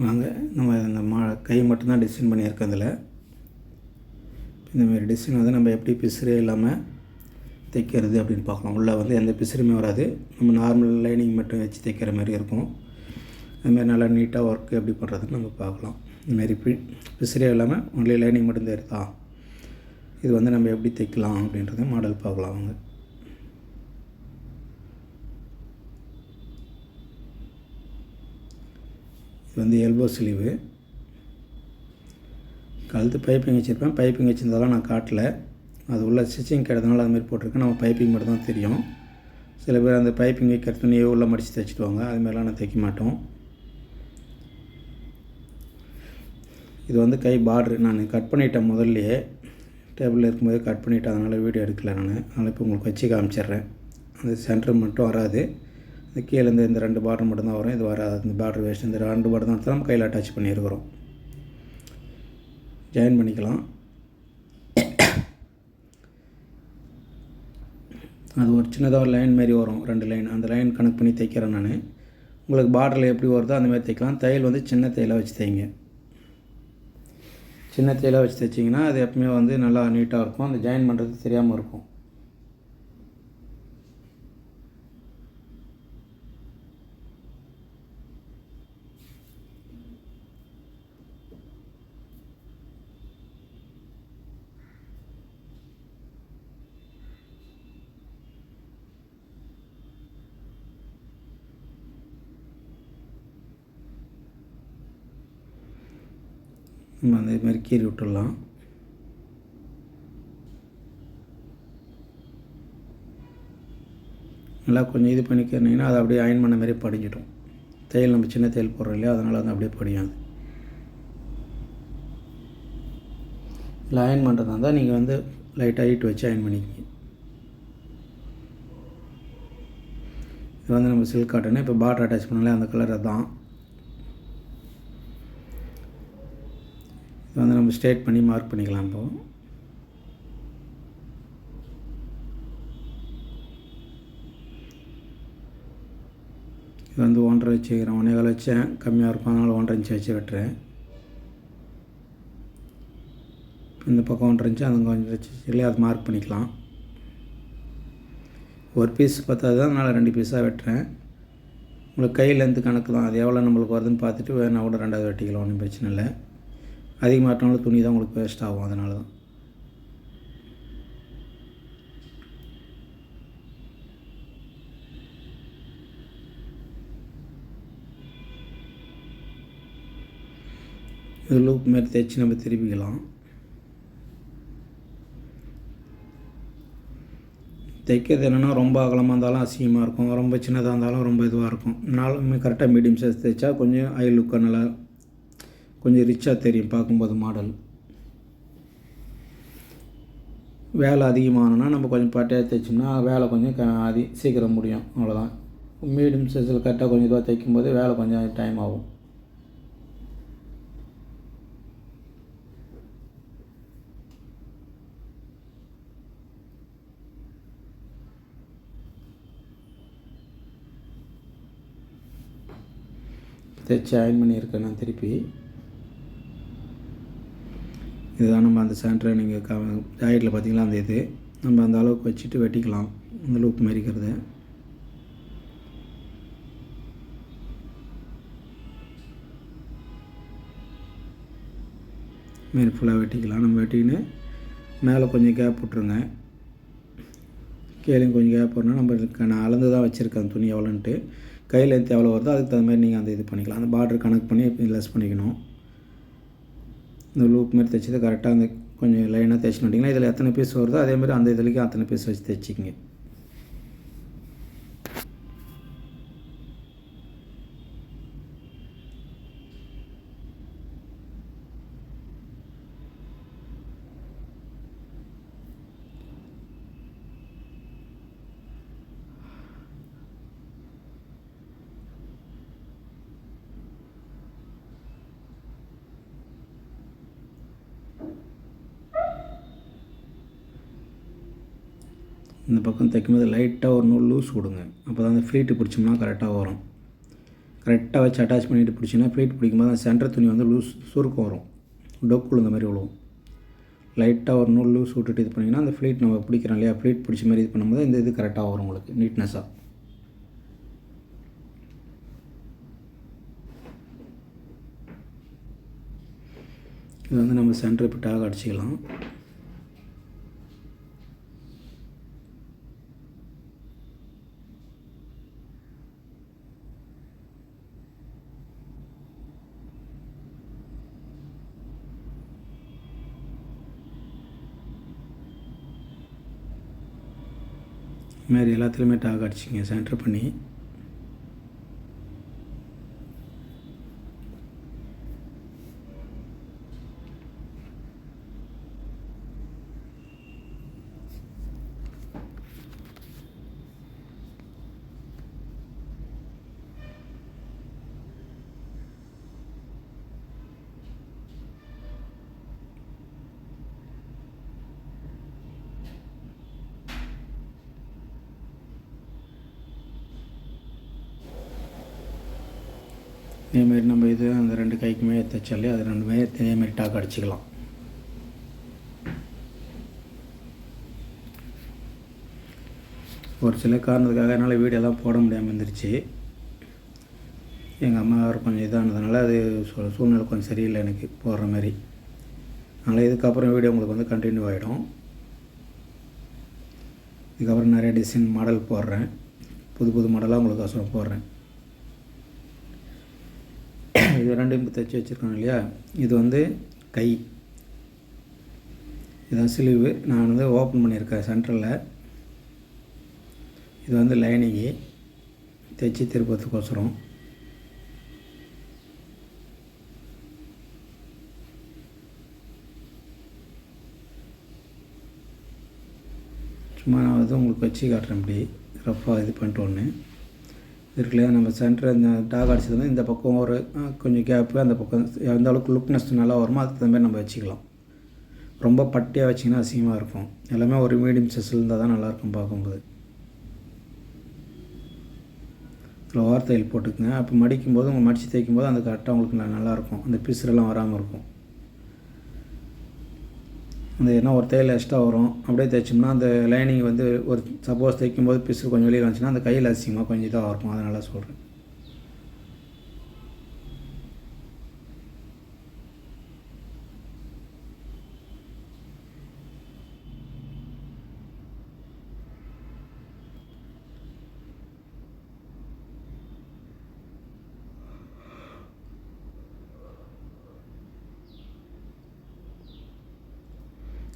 வாங்க நம்ம இந்த மா கை மட்டும்தான் டிசைன் பண்ணியிருக்கோம் இதில் இந்தமாரி டிசைன் வந்து நம்ம எப்படி பிசுறே இல்லாமல் தைக்கிறது அப்படின்னு பார்க்கலாம். உள்ளே வந்து எந்த பிசுறுமே வராது. நம்ம நார்மல் லைனிங் மட்டும் வச்சு தைக்கிற மாதிரி இருக்கும். அதுமாரி நல்லா நீட்டாக ஒர்க் எப்படி பண்ணுறதுன்னு நம்ம பார்க்கலாம். இதுமாரி பி பிசுறே இல்லாமல் ஒன்லி லைனிங் மட்டும் தெரியுதா இது வந்து நம்ம எப்படி தைக்கலாம் அப்படின்றத மாடல் பார்க்கலாம் அவங்க. இது வந்து எல்போ ஸ்லீவு கழுத்து பைப்பிங் வச்சுருப்பேன். பைப்பிங் வச்சுருந்ததெல்லாம் நான் காட்டல. அது உள்ள ஸ்டிச்சிங் கிடையாதுனால அதுமாரி போட்டிருக்கேன் நம்ம பைப்பிங் மட்டும் தான் தெரியும். சில பேர் அந்த பைப்பிங் வைக்கிற துணியை உள்ளே மடித்து தைச்சிடுவாங்க. அதுமாரிலாம் நான் தைக்க மாட்டோம். இது வந்து கை பார்ட்ரு நான் கட் பண்ணிட்டேன் முதல்லையே. டேபிளில் இருக்கும்போது கட் பண்ணிவிட்டேன் அதனால் வீடியோ எடுக்கல நான். அதனால் இப்போ உங்களுக்கு வச்சு காமிச்சிட்றேன். அந்த சென்டர் மட்டும் வராது. இந்த கீழேருந்து இந்த ரெண்டு பார்டர் மட்டும்தான் வரும். இது வராது. இந்த பார்டர் வேஸ்ட் இந்த ரெண்டு பார்டர் தான் நம்ம கையில் அட்டாச் பண்ணியிருக்கிறோம். ஜாயின் பண்ணிக்கலாம். அது ஒரு சின்னதாக ஒரு லைன் மாரி வரும். ரெண்டு லைன் அந்த லைன் கணக்கு பண்ணி தைக்கிறேன் நான். உங்களுக்கு பார்டரில் எப்படி வருதோ அந்த மாதிரி தைக்கலாம் தையல் வந்து சின்ன தையலாக வச்சு தைங்க சின்ன தையலாக வச்சு தைச்சிங்கன்னா அது எப்பவுமே வந்து நல்லா நீட்டாக இருக்கும். அந்த ஜாயின் பண்ணுறது தெரியாமல் இருக்கும். நம்ம அந்த மாதிரி கீறி விட்டுடலாம். நல்லா கொஞ்சம் இது பண்ணிக்கிறீங்கன்னா அது அப்படியே அயன் பண்ண மாதிரி படிஞ்சிடும். தையல் நம்ம சின்ன தையல் போடுறோம் இல்லையா? அதனால் வந்து அப்படியே படியாது. இல்லை அயன் பண்ணுறதா இருந்தால் நீங்கள் வந்து லைட்டாக ஹீட் வச்சு அயன் பண்ணிக்கிங்க. இது வந்து நம்ம சில்க் காட்டனு இப்போ பார்டர் அட்டாச் பண்ணல அந்த கலர் தான் இது வந்து நம்ம ஸ்டேட் பண்ணி மார்க் பண்ணிக்கலாம் இப்போ. இது வந்து ஒன்றரை வச்சுக்கிறேன் ஒன்றே கால் வச்சேன் கம்மியாக இருக்கும். அதனால் ஒன்றரை இன்ச்சு வச்சு வெட்டுறேன். இந்த பக்கம் ஒன்றரை இன்ச்சு அது கொஞ்சம் வச்சு இல்லை அது மார்க் பண்ணிக்கலாம். ஒரு பீஸ் பத்தாது தான் அதனால் ரெண்டு பீஸாக வெட்டுறேன். உங்களுக்கு கையிலேருந்து கணக்கு தான். அது எவ்வளோ நம்மளுக்கு வருதுன்னு பார்த்துட்டு வேணா கூட ரெண்டாவது வெட்டிக்கலாம் ஒன்றும் பிரச்சனை இல்லை. அதிகமாட்டினாலும் துணி தான் உங்களுக்கு வேஸ்ட் ஆகும் அதனால தான். இது லூப் மாரி தைச்சி நம்ம திருப்பிக்கலாம். தைக்கிறது என்னென்னா ரொம்ப அகலமாக இருந்தாலும் அசிங்கமாக இருக்கும். ரொம்ப சின்னதாக இருந்தாலும் ரொம்ப இதுவாக இருக்கும். நாலுமே கரெக்டாக மீடியம் சைஸ் தைச்சா கொஞ்சம் ஐ லுக்காக நல்லா கொஞ்சம் ரிச்சாக தெரியும் பார்க்கும்போது மாடல் வேலை அதிகமானனா நம்ம கொஞ்சம் பட்டையாக தைச்சோம்னா வேலை கொஞ்சம் க அதி சீக்கிரம் முடியும் அவ்வளோதான் மீடியம் சைஸில் கரெக்டாக கொஞ்சம் இதுவாக தைக்கும்போது வேலை கொஞ்சம் டைம் ஆகும். தைச்சி அயன் பண்ணியிருக்கேன் நான் திருப்பி. இதுதான் நம்ம அந்த சென்டரை நீங்கள் க ஜாக்கெட்டில் பார்த்தீங்களா? அந்த இது. நம்ம அந்த அளவுக்கு வச்சுட்டு வெட்டிக்கலாம். அந்த லூப் மாரிக்கிறது மாரி ஃபுல்லாக வெட்டிக்கலாம். நம்ம வெட்டிக்கின்னு மேலே கொஞ்சம் கேப் விட்ருங்க கீழே கொஞ்சம் கேப் வரணும் நம்ம நான் அளந்து தான் வச்சுருக்கேன். துணி எவ்வளோன்ட்டு. கையில் எடுத்து எவ்வளோ வருதோ அதுக்கு தகுந்த மாதிரி நீங்கள் அந்த இது பண்ணிக்கலாம். அந்த பார்டர் கணக்கு பண்ணி லெஸ் பண்ணிக்கணும். இந்த லூப் மாதிரி தைச்சது கரெக்டாக அந்த கொஞ்சம் லைனாக தைச்சின்னு விட்டிங்கன்னா இதில் எத்தனை பீஸ் வருதோ அதே மாதிரி அந்த இதுலேயும் அத்தனை பீஸ் வச்சு தைச்சிக்கிங்க. இந்த பக்கம் தைக்கும்போது லைட்டாக ஒரு நூல் லூஸ் கொடுங்க. அப்போ தான் அந்த ஃப்ளீட்டு பிடிச்சோம்னா கரெக்டாக வரும். கரெக்டாக வச்சு அட்டாச் பண்ணிட்டு பிடிச்சிங்கன்னா ஃப்ளீட் பிடிக்கும்போது அந்த சென்டர் துணி வந்து லூஸ் சுருக்கம் வரும். டொக்குள் இந்த மாதிரி விழுவும் லைட்டாக ஒரு நூல் லூஸ் விட்டுட்டு இது பண்ணிங்கன்னா அந்த ஃப்ளீட் நம்ம பிடிக்கிறோம் இல்லையா? ஃப்ளீட் பிடிச்ச மாதிரி இது பண்ணும்போது இந்த இது கரெக்டாக வரும் உங்களுக்கு நீட்னஸாக இது வந்து நம்ம சென்டர் இப்போ டாக் அடிச்சிக்கலாம். மாதிரி எல்லாத்துலேயுமே டாக் அடிச்சிங்க சென்டர் பண்ணி. இதேமாரி நம்ம இது அந்த ரெண்டு கைக்குமே தைச்சாலே அது ரெண்டுமே இதேமாரி டாக் அடிச்சுக்கலாம். ஒரு சில காரணத்துக்காக என்னால் வீடியோலாம் போட முடியாமல் இருந்துருச்சு. எங்கள் அம்மா கொஞ்சம் இதானதுனால அது சூ- சூழ்நிலை கொஞ்சம் சரியில்லை எனக்கு போடுற மாதிரி அதனால் இதுக்கப்புறம் வீடியோ உங்களுக்கு வந்து கண்டினியூ ஆகிடும் இதுக்கப்புறம் நிறைய டிசைன் மாடல் போடுறேன். புது புது மாடலாக உங்களுக்கு அவசரம் போடுறேன். இது ரெண்டையும் தைச்சி வச்சுருக்கோம் இல்லையா? இது வந்து கை. இதுதான் சிலிவு. நான் வந்து ஓப்பன் பண்ணியிருக்கேன் சென்டரில் இது வந்து லைனிங்கு தைச்சி திருப்பத்துக்கோசரம். சும்மா நான் வந்து உங்களுக்கு வச்சு காட்டுறேன் இப்படி. ரஃப்பாக இது பண்ணிட்டு ஒன்று இருக்குல்லையா? நம்ம சென்டர் இந்த டாக் அடிச்சது இந்த பக்கம் ஒரு கொஞ்சம் கேப்பு அந்த பக்கம் எந்த அளவுக்கு லுக்னஸ் நல்லா வருமோ அதுக்கு தகுந்த மாதிரி நம்ம வச்சுக்கலாம். ரொம்ப பட்டியாக வச்சிங்கன்னா அசிங்கமாக இருக்கும். எல்லாமே ஒரு மீடியம் சைஸில் இருந்தால் தான் நல்லாயிருக்கும் பார்க்கும்போது. இதில் ஓவர் தையல் போட்டுக்குங்க. அப்போ மடிக்கும்போது உங்கள் மடித்து தைக்கும்போது அந்த கரெக்டாக உங்களுக்கு நல்லாயிருக்கும் அந்த பிசுரெல்லாம் வராமல் இருக்கும். அந்த என்ன ஒரு தையல் எக்ஸ்ட்ரா வரும். அப்படியே தைச்சோம்னா அந்த லைனிங் வந்து ஒரு சப்போஸ் தைக்கும்போது பிசு கொஞ்சம் வெளியே வந்துச்சுன்னா அந்த கையில் அசிங்கமாக கொஞ்சம் இதாக இருக்கும் அதனால் சொல்கிறேன்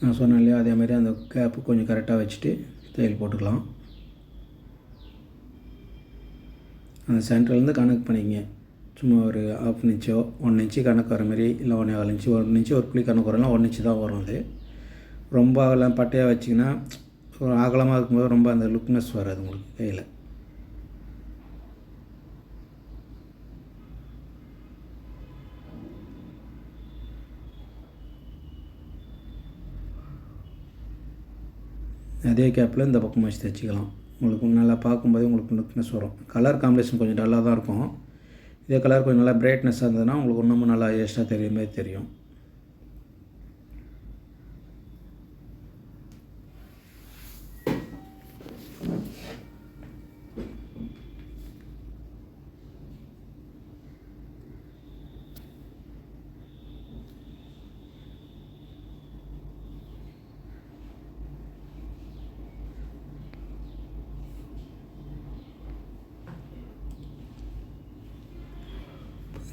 நான் சொன்னேன் இல்லையா அதே மாதிரி அந்த கேப்பு கொஞ்சம் கரெக்டாக வச்சுட்டு தையல் போட்டுக்கலாம். அந்த சென்டர்லேருந்து கணக்கு பண்ணிக்கங்க. சும்மா ஒரு ஆஃப் இன்ச்சோ ஒன் இன்ச்சு கணக்கு வர மாதிரி இல்லை ஒன்றே கால் இன்ச்சு ஒன் இன்ச்சு ஒரு புள்ளி கணக்கு வரலாம் ஒன் இன்ச்சு தான் வரும் அது. ரொம்ப அகலம் பட்டையாக வச்சிங்கன்னா ஒரு அகலமாக இருக்கும்போது ரொம்ப அந்த லுக்னஸ் வராது உங்களுக்கு கையில். அதே கேப்பில் இந்த பக்கம் வச்சு தைச்சிக்கலாம். உங்களுக்கு நல்லா பார்க்கும்போது உங்களுக்கு லுக்னஸ் வரும். கலர் காம்பினேஷன் கொஞ்சம் டல்லாக தான் இருக்கும். இதே கலர் கொஞ்சம் நல்லா பிரைட்னஸாக இருந்ததுன்னா உங்களுக்கு இன்னமும் நல்லா எக்ஸ்ட்ரா தெரியுமே தெரியும்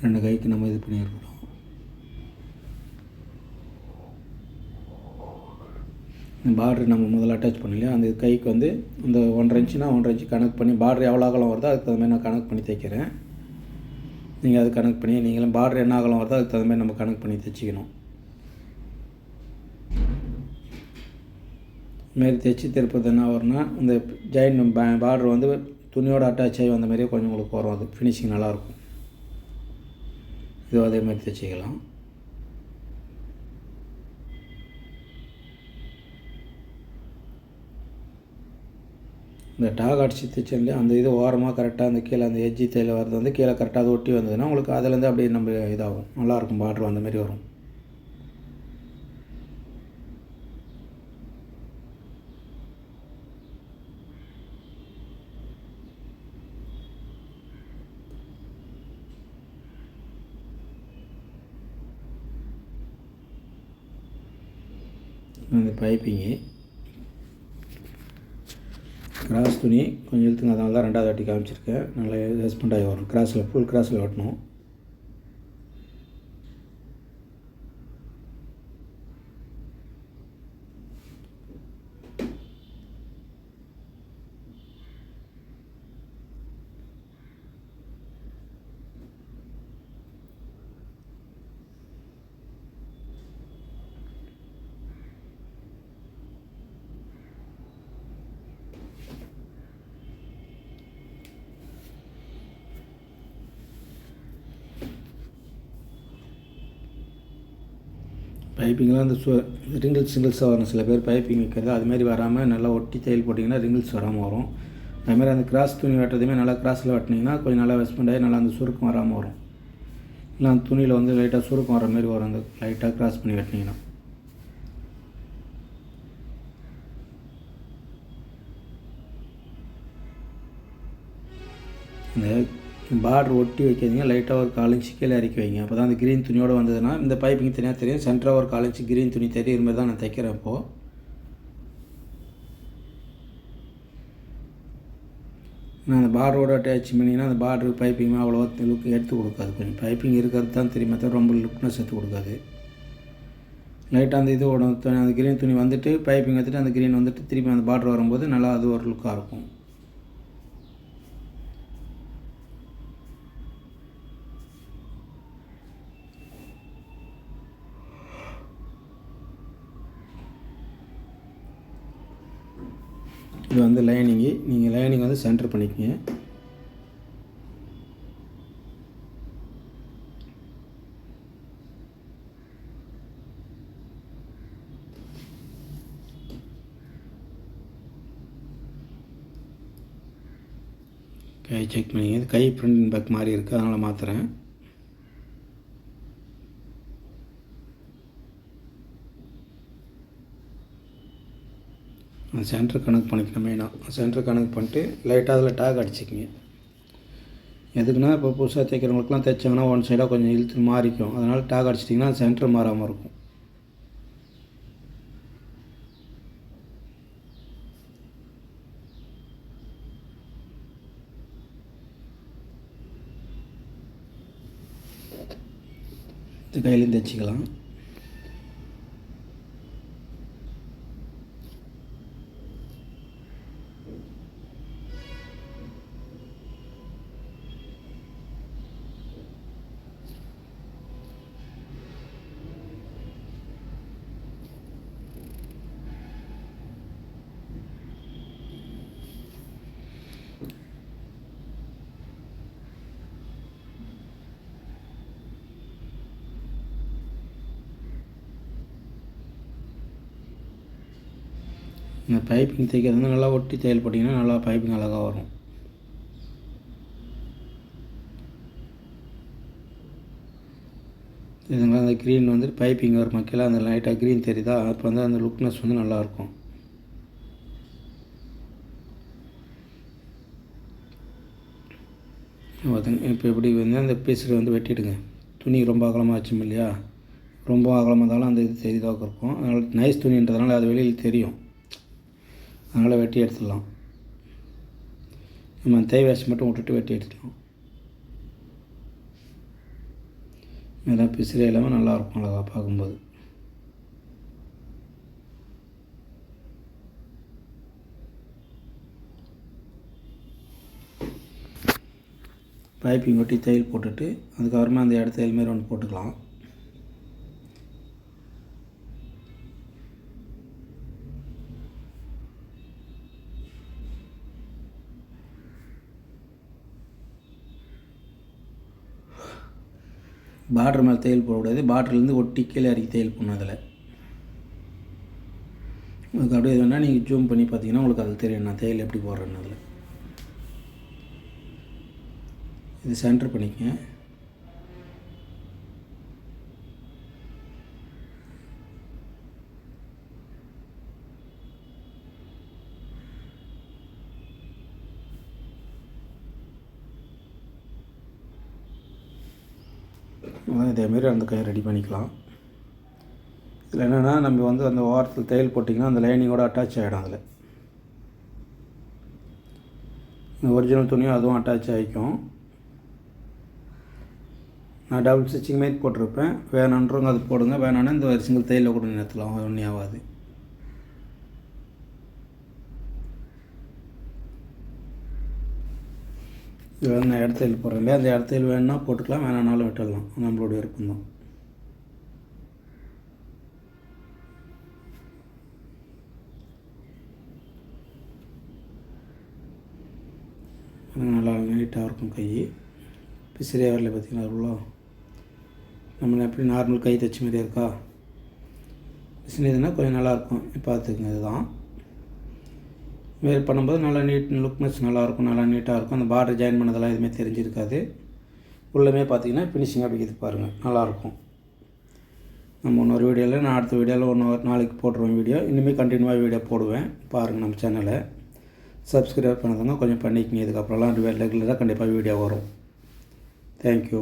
ரெண்டு கைக்கு நம்ம பார்டர் நம்ம முதல்ல அட்டாச் பண்ணலையா அந்த கைக்கு வந்து இந்த ஒன்றரை இன்ச்சுனா ஒன்றரை இன்ச்சு கணக்கு பண்ணி பார்டர் எவ்வளோ அகலம் வருதோ அதுக்கு தகுந்த மாதிரி நான் கணக்கு பண்ணி தைக்கிறேன். நீங்கள் அது கணக்கு பண்ணி நீங்களும் பார்டர் என்ன அகலம் வருதோ அதுக்கு தகுந்த மாதிரி நம்ம கணக்கு பண்ணி தைச்சிக்கணும். மாரி தைச்சி திருப்பது என்ன வரும்னா இந்த ஜாயின் பார்டர் வந்து துணியோட அட்டாச் ஆகி வந்த மாதிரியே கொஞ்சம் உங்களுக்கு வரும். அது ஃபினிஷிங் நல்லாயிருக்கும் இது அதே மாதிரி தைச்சிக்கலாம் இந்த டாக் அடிச்சு தைச்சோம்லையே அந்த இது ஓரமாக கரெக்டாக அந்த கீழே அந்த எஜ்ஜி தையல் வரது வந்து கீழே கரெக்டாக அது ஒட்டி வந்ததுன்னா உங்களுக்கு அதுலேருந்து அப்படியே நம்ம இதாகும். நல்லாயிருக்கும் பார்டர் அந்த மாதிரி வரும். இந்த பைப்பிங்கு. கிராஸ் துணி கொஞ்சம் இழுத்துங்க அதனால தான் ரெண்டாவது வாட்டி காமிச்சிருக்கேன். நல்லா ரெஸ்பாண்ட் ஆகி வரும். கிராஸில் ஃபுல் கிராஸில் வெட்டணும். பைப்பிங்லாம் அந்த சு ரிங்கிள்ஸ் சிங்கிள்ஸாக வரும். சில பேர் பைப்பிங் வைக்கிறது அதுமாரி வராமல் நல்லா ஒட்டி தையல் போட்டிங்கன்னா ரிங்கிள்ஸ் வராமல் வரும். அதுமாதிரி அந்த கிராஸ் துணி வெட்டுறதுமே நல்லா கிராஸில் வெட்டினீங்கன்னா கொஞ்சம் நல்லா வெஸ்பெண்ட் ஆகி நல்லா அந்த சுருக்கம் வராமல் வரும். இல்லை அந்த துணியில் வந்து லைட்டாக சுருக்கம் வர மாதிரி வரும். அந்த லைட்டாக கிராஸ் பண்ணி வெட்டினீங்கன்னா. இந்த பார்டர் ஒட்டி வைக்காதீங்க லைட்டாக ஒரு கால் இன்ச்சு கீழே இறக்கி வைங்க. அப்போ தான் அந்த க்ரீன் துணியோடு வந்ததுன்னா இந்த பைப்பிங் தனியாக தெரியும். சென்டராக ஒரு கால் இன்ச்சு க்ரீன் துணி தெரியும் மாதிரி தான் நான் தைக்கிறேன் இப்போது நான் அந்த பார்டரோட அட்டாச் பண்ணிங்கன்னா அந்த பார்டர் பைப்பிங் அவ்வளோவா லுக் எடுத்து கொடுக்காது. கொஞ்சம் பைப்பிங் இருக்கிறது தான் தெரியுமா தான் ரொம்ப லுக்னஸ் எடுத்து கொடுக்காது. லைட்டாக அந்த இது ஓடும். துணி அந்த க்ரீன் துணி வந்துட்டு பைப்பிங் எடுத்துட்டு அந்த க்ரீன் வந்துட்டு திருப்பி அந்த பார்டர் வரும்போது நல்லா அது ஒரு லுக்காக இருக்கும். இது வந்து லைனிங்கு. நீங்கள் லைனிங் வந்து சென்டர் பண்ணிக்கங்க. கை செக் பண்ணிங்க கை ஃப்ரண்ட் பேக் மாதிரி இருக்குது அதனால் மாற்றுறேன் சென்டர் கணக்கு பண்ணிக்கணும் மெயினாக சென்டர் கணக்கு பண்ணிட்டு லைட்டாக அதில் டேக் அடிச்சுக்கிங்க. எதுக்குன்னா இப்போ புதுசாக தைக்கிறவங்களுக்குலாம் தைச்சாங்கன்னா ஒன் சைடாக கொஞ்சம் இழுத்து மாறிக்கும். அதனால் டேக் அடிச்சிட்டிங்கன்னா சென்டர் மாறாமல் இருக்கும். இது கையிலையும் தைச்சிக்கலாம். நீங்கள் பைப்பிங் தைக்கிறது வந்து நல்லா ஒட்டி தையல் போட்டிங்கன்னா நல்லா பைப்பிங் அழகாக வரும். இதுங்களா அந்த க்ரீன் வந்து பைப்பிங் வரும் மக்கள் அந்த லைட்டாக க்ரீன் தெரியுதா? அப்போ வந்து அந்த லுக்னஸ் வந்து நல்லாயிருக்கும் இப்போ எப்படி வந்து அந்த பீஸில் வந்து வெட்டிடுங்க. துணி ரொம்ப அகலமாக வச்சோம் இல்லையா? ரொம்ப அகலமாக இருந்தாலும் அந்த இது தெரியுதாக இருக்கும். அதனால் நைஸ் துணின்றதுனால அது வெளியில் தெரியும். அதனால் வெட்டி எடுத்துடலாம். நம்ம தேய் மட்டும் விட்டுட்டு வெட்டி எடுத்துக்கலாம். இதெல்லாம் பிசிலே இல்லாமல் நல்லாயிருக்கும் அழகாக பார்க்கும்போது. பைப்பிங் ஒட்டி தையல் போட்டுட்டு அதுக்கப்புறமா அந்த இடத்த தையல் மாரி ஒன்று போட்டுக்கலாம். பார்டர் மேலே தையல் போடக்கூடாது. பார்டர்லேருந்து ஒட்டி கீழே இறக்கி தையல் போடணும் அதில். உங்களுக்கு அப்படியே வேணால் நீங்கள் ஜூம் பண்ணி பார்த்தீங்கன்னா உங்களுக்கு அது தெரியும் நான் தையல் எப்படி போடுறேன்னு அதில். இது சென்டர் பண்ணிக்கங்க. அதேமாரி அந்த கயிறு ரெடி பண்ணிக்கலாம். இதில் என்னென்னா நம்ம வந்து அந்த ஓரத்தில் தையல் போட்டிங்கன்னா அந்த லைனிங்கோட அட்டாச் ஆகிடும் அதில். இந்த ஒரிஜினல் துணியும் அதுவும் அட்டாச் ஆகிக்கும் நான் டபுள் ஸ்டிச்சிங் மாரி போட்டிருப்பேன். வேணான்றவங்க அது போடுங்க. வேணான்னா இந்த ஒரு சிங்கிள் தையலில் கூட நிறுத்தலாம். ஒன்றும் ஆகாது. இது வந்து நான் இடத்தையில் இல்லையா? அந்த இடத்துல வேணுன்னா போட்டுக்கலாம் வேணானாலும் விட்டுடலாம். நம்மளோட விருப்பம் தான் நல்லா நீட்டாக இருக்கும் கை. பிசிறியாக வரல பார்த்தீங்கன்னா அவ்வளோ? நம்ம எப்படி நார்மல் கை தைச்ச மாதிரி இருக்கா? பிசினதுன்னா கொஞ்சம் நல்லாயிருக்கும் பார்த்துக்குங்க இதுதான். வேர் பண்ணும்போது நல்லா நீட் லுக்னஸ் நல்லாயிருக்கும் நல்லா நீட்டாக இருக்கும் அந்த பார்டர் ஜாயின் பண்ணதெல்லாம் எதுவுமே தெரிஞ்சிருக்காது. உள்ளமே பார்த்தீங்கன்னா ஃபினிஷிங்காக அப்படிங்கிறது பாருங்கள் நல்லாயிருக்கும். நம்ம இன்னொரு வீடியோவில் நான் அடுத்த வீடியோவில் ஒன்று நாளைக்கு போட்டுருவேன் வீடியோ இனிமேல் கண்டினியூவாக வீடியோ போடுவேன். பாருங்கள் நம்ம சேனலை சப்ஸ்கிரைப் பண்ணதுங்க கொஞ்சம் பண்ணிக்கங்க. இதுக்கப்புறம்லாம் ரெகுலராக கண்டிப்பாக வீடியோ வரும். தேங்க்யூ